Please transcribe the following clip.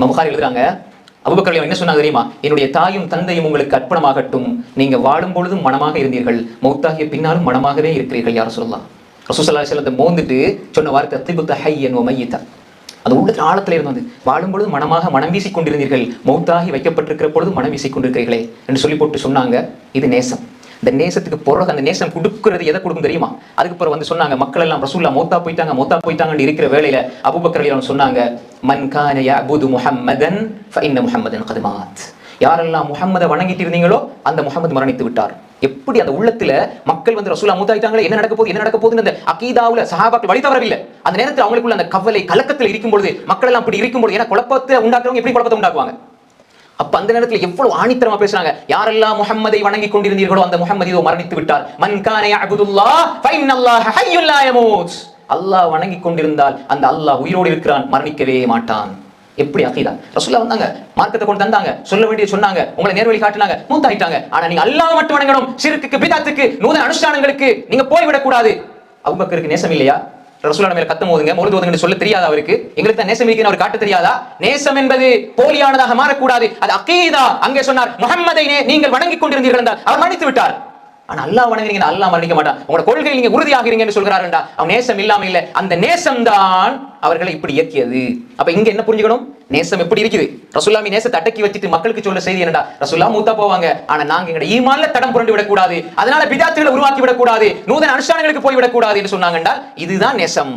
மமுகார் எழுதுறாங்க அபுபக்கர் என்ன சொன்னாங்க தெரியுமா? என்னுடைய தாயும் தந்தையும் உங்களுக்கு அர்ப்பணமாகட்டும். நீங்க வாழும் பொழுதும் மனமாக இருந்தீர்கள். மௌத்தாகிய பின்னாலும் மனமாகவே இருக்கிறீர்கள் யார் சொல்லலாம் ரசூசல்லா செல்லத்தை மோந்துட்டு சொன்ன வார்த்தை திபுத்த ஹையன் மையத்தா அது உள்ள ஆழத்தில் இருந்து வந்து வாழும் பொழுது மனமாக மனம் வீசி கொண்டிருந்தீர்கள் மௌத்தாகி வைக்கப்பட்டிருக்கிற பொழுது மனம் வீசி கொண்டிருக்கிறீர்களே என்று சொல்லி போட்டு சொன்னாங்க. இது நேசம். இந்த நேசத்துக்கு பிறகு அந்த நேசம் கொடுக்கிறது எதை கொடுக்கும் தெரியுமா? அதுக்கு பிறகு வந்து சொன்னாங்க மக்கள் எல்லாம் ரசூல்லா மௌத்தா போயிட்டாங்க மௌத்தா போயிட்டாங்கன்னு இருக்கிற வேலையில அபுபக்கர் சொன்னாங்க மன் கான யஅபுது முஹம்மதன் ஃபஇன்ன முஹம்மதன் கதுமாத் யாரெல்லாம் முகம்மதை வணங்கிட்டு இருந்தீங்களோ அந்த முகமது மரணித்து விட்டார். எப்படி அந்த உள்ளத்துல மக்கள் வந்து ரசூலா மூத்தாயிட்டாங்களே என்ன நடக்க போகுது என்ன நடக்க போகுதுன்னு அந்த அகீதாவுல சஹாபாக்கள் வழி தவறவில்லை. அந்த நேரத்தில் அவங்களுக்குள்ள அந்த கவலை கலக்கத்தில் இருக்கும் பொழுது மக்கள் எல்லாம் அப்படி இருக்கும் பொழுது ஏன்னா குழப்பத்தை உண்டாக்குறவங்க எப்படி குழப்பத்தை உண்டாக்குவாங்க? அப்ப அந்த நேரத்துல எவ்வளவு ஆணித்தரமா பேசுறாங்க. யாரெல்லாம் முகம்மதை வணங்கி கொண்டிருந்தீர்களோ அந்த முஹம்மது இதோ மரணித்து விட்டார். மன்கானே அபுதுல்லா ஃபைன் அல்லாஹ் ஹையுல்லா யமூத் அல்லாஹ் வணங்கி கொண்டிருந்தால் அந்த அல்லாஹ் உயிரோடு இருக்கிறான் மரணிக்கவே மாட்டான். எப்படி அகீதா? ரசூல்லா வந்தாங்க மார்க்கத்தை கொண்டு தந்தாங்க சொல்ல வேண்டிய சொன்னாங்க உங்களை நேர்வழி காட்டினாங்க மூத்தாயிட்டாங்க. ஆனா நீங்க அல்லாஹ் மட்டும் வணங்கணும் சிறுக்கு பிதாத்துக்கு நூதன அனுஷ்டானங்களுக்கு நீங்க போய்விடக் கூடாது அவுபக்கருக்கு நேசம் இல்லையா? ரசூலா மேல கத்தும் போதுங்க முழுது ஓதுங்கன்னு சொல்ல தெரியாதா அவருக்கு. எங்களுக்கு தான் நேசம் இருக்குன்னு அவர் காட்ட தெரியாதா? நேசம் என்பது போலியானதாக மாறக்கூடாது. அது அக்கீதா அங்கே சொன்னார் முகம்மதை நீங்கள் வணங்கி கொண்டிருந்தீர்கள் என்றால் அவர் மன்னித்து விட்டார். ஆனா அல்லாஹ் வணங்குறீங்க அல்லா மன்னிக்க மாட்டான். உங்களோட கொள்கை நீங்க உறுதியாகிறீங்கன்னு சொல்கிறாருண்டா. அவன் நேசம் இல்லாம இல்ல. அந்த நேசம் தான் அவர்களை இப்படி இயக்கியது. அப்ப இங்க என்ன புரிஞ்சுக்கணும்? நேசம் எப்படி இருக்குது? ரசுல்லாமி நேசத்தை அடக்கி வச்சுட்டு மக்களுக்கு சொல்ல செய்தி என்னடா? ரசுல்லா மூத்தா போவாங்க. ஆனா நாங்க எங்க ஈமான்ல தடம் புரண்டு விடக்கூடாது. அதனால பிதாத்துகளை உருவாக்கி விடக்கூடாது. நூதன அனுஷ்டானங்களுக்கு போய் விடக்கூடாது என்று சொன்னாங்கண்டா. இதுதான் நேசம்.